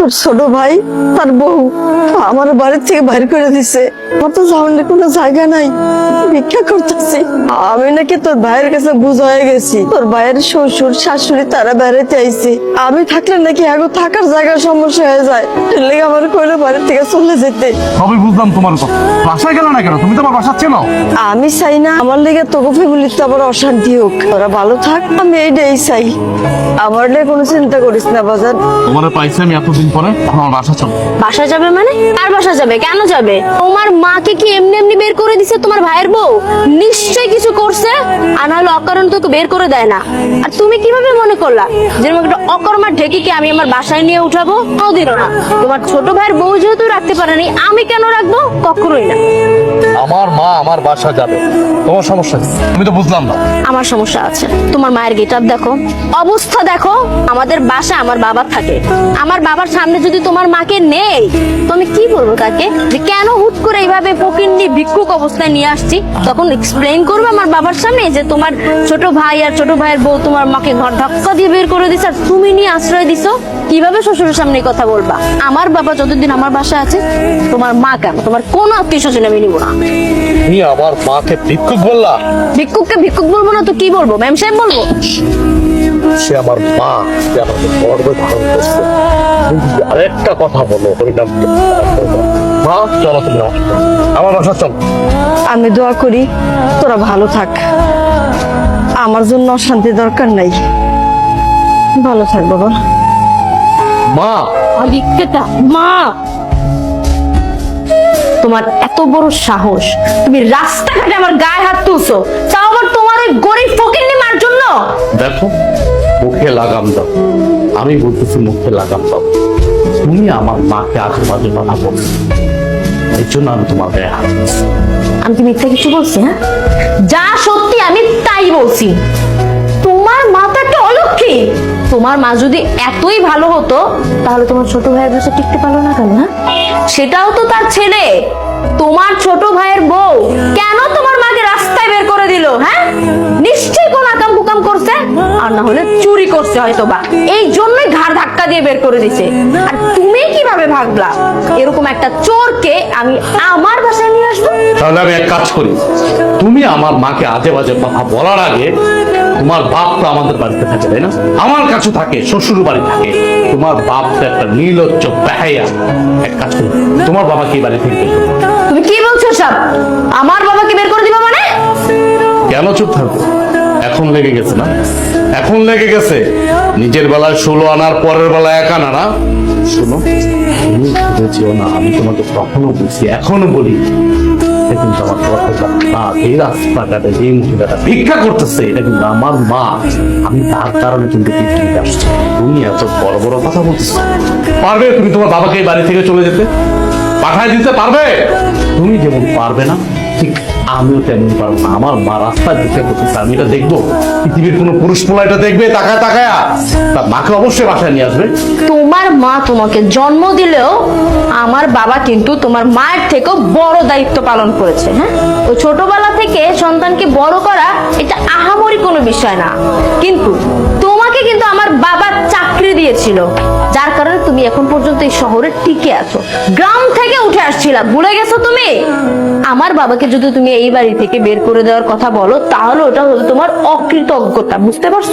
তোর ছোট ভাই তার বউ আমার বাড়ি থেকে বাইর করে দিছে। আমার তো যাওয়ার কোনো জায়গা নাই। ভিক্ষা করতেছি। আমি নাকি তোর ভাইয়ের কাছে বুঝ হয়ে গেছি। তোর ভাইয়ের শ্বশুর শাশুড়ি তারা বেড়াতে আইছে। আমি থাকলে নাকি আগে থাকার জায়গার সমস্যা হয়ে যায়। লেগে আমার কইলো বাড়ি থেকে চলে যেতে। সবই বুঝলাম তোমার কথা বাসায় গেল না কেন? তুমি তো আমার বাসা চেনো। আমি চাই না। আমার লেগে তোকে ফ্যামিলিতে আবার অশান্তি হোক। তোরা ভালো থাক আমি এইটাই চাই। আমার নিয়ে কোনো চিন্তা করিস না বাজার তোমার পাইছি আমি এতদিন পরে আমার বাসা চলো। বাসা যাবে মানে? আর বাসা যাবে? কেন যাবে? তোমার মাকে কি এমনি এমনি বের করে দিছে তোমার ভাইয়ের বউ? নিশ্চয়ই কিছু করছে আর নাহলে অকারণ তোকে বের করে দেয় না। আর তুমি কীভাবে মনে করলা যেরকম একটা অকর্মা ঢেকিকে আমি আমার বাসায় নিয়ে উঠাবো? কোনোদিনও না। তোমার ছোট ভাইয়ের বউ যেহেতু রাখতে পারেনি আমি কেন রাখব? কখনোই না। আমার মা আমার বাসা যাবে। তোমার সমস্যা আমি তো বুঝলাম না। আমার সমস্যা আছে। তোমার মায়ের গেটআপ দেখো। অবস্থা দেখো। আমাদের বাসা আমার বাবা থাকে। আমার বাবার সামনে যদি তোমার মাকে নেই তো আমি কি বলব তাকে? যে কেন হুট করে এইভাবে ফকিন্নি ভিক্ষুক অবস্থায় নিয়ে আসছি? তখন এক্সপ্লেইন করবে আমার বাবার সামনে যে তোমার ছোট ভাই আর ছোট ভাইয়ের বউ তোমার মাকে ঘর ধাক্কা দিয়ে বের করে দিছে আর তুমি নিয়ে আশ্রয় দিছো? কীভাবে শ্বশুরের সামনে কথা বলবা? আমার বাবা যতদিন আমার বাসায় আছে তোমার মা কেন? তোমার কোনো আত্মীয় স্বজন আমি নিব না। তুমি আমার মাকে ভিক্ষুক বললা? ভিক্ষুককে ভিক্ষুক বলব না তো কি বলব? ম্যাম সাহেব বলব? সে আমার মা সে আমাকে গর্বে ধারণ করছে। আরেকটা কথা বলো হরিনাম মা চলো তুমি আমার বাসা চলো। আমি দোয়া করি তোরা ভালো থাক। আমার জন্য অশান্তি দরকার নাই। ভালো থাক বাবা। মা! অলিক্ষিতা মা! তোমার এত বড় সাহস। তুমি রাস্তাঘাটে আমার গায়ে হাত তুলছো। তাও আবার তোমার ওই গরিব ফকিরনি মার জন্য? দেখো মুখে লাগাম দাও। আমি বলতেছি, মুখে লাগাম দাও। তুমি আমার মাকে আশেপাশে কথা বলছো। এই জন্য আমি তোমার গায়ে হাত। আমি কি মিথ্যা কিছু বলছি হ্যাঁ? যা সত্যি আমি তাই বলছি। তোমার মা তো একটা অলক্ষী। তোমার মা যদি এতই ভালো হতো, তাহলে তোমার ছোট ভাইয়ের কাছে টিকতে পারল না কেন হ্যাঁ? সেটাও তো তার ছেলে। তোমার ছোট ভাইয়ের বউ না হলে চুরি করছে হয়তো বা এই জন্যই ঘাড় ধাক্কা দিয়ে বের করে দিছে। আর তুমি কীভাবে ভাবলা এরকম একটা চোরকে আমি আমার বাসায় নিয়ে আসব? তাহলে আমি এক কাজ করি। তুমি আমার মাকে আজে বাজে কথা বলার আগে তোমার বাপ তো আমাদের বাড়িতে থাকে তাই না? আমার কাছে থাকে শ্বশুর বাড়ি থাকে। তোমার বাপ তো একটা নীলজ্জ বেহাইয়া এক কাজ করি তোমার বাবা কি বাড়ি থেকে তুমি কি বলছো সব? লেগে গেছে না? এখন লেগে গেছে। নিজের বেলায় ষোলো আনার পরের বেলায় এক আনা না? শোনো না, আমি তোমাকে বলছি এখনও বলি। তার কারণে কিন্তু তুমি এত বড় বড় কথা বলতেছো। পারবে তুমি তোমার বাড়ি থেকে চলে যেতে? পাঠায় দিতে পারবে? তুমি যেমন পারবে না ঠিক আমিও তেমন পারব না। আমার মা রাস্তায় দিতে করতেছে আমি এটা দেখব। পৃথিবীর কোনো পুরুষ পোলা এটা দেখবে? তাকায়, তাকায়া। তার মাকে অবশ্যই বাসায় নিয়ে আসবে। তোমার মা তোমাকে জন্ম দিলেও আমার বাবা কিন্তু তোমার মায়ের থেকেও বড় দায়িত্ব পালন করেছে হ্যাঁ? ও ছোটবেলা থেকে সন্তানকে বড় করা এটা আহামরি কোনো বিষয় না। কিন্তু তোমাকে কিন্তু আমার বাবা চাকরি দিয়েছিল, যার কারণে তুমি এখন পর্যন্ত এই শহরে টিকে আছো। গ্রাম থেকে উঠে আসছিলাম। ভুলে গেছো তুমি? আমার বাবাকে যদি তুমি এই বাড়ি থেকে বের করে দেওয়ার কথা বলো, তাহলে ওটা হলো তোমার অকৃতজ্ঞতা, বুঝতে পারছ?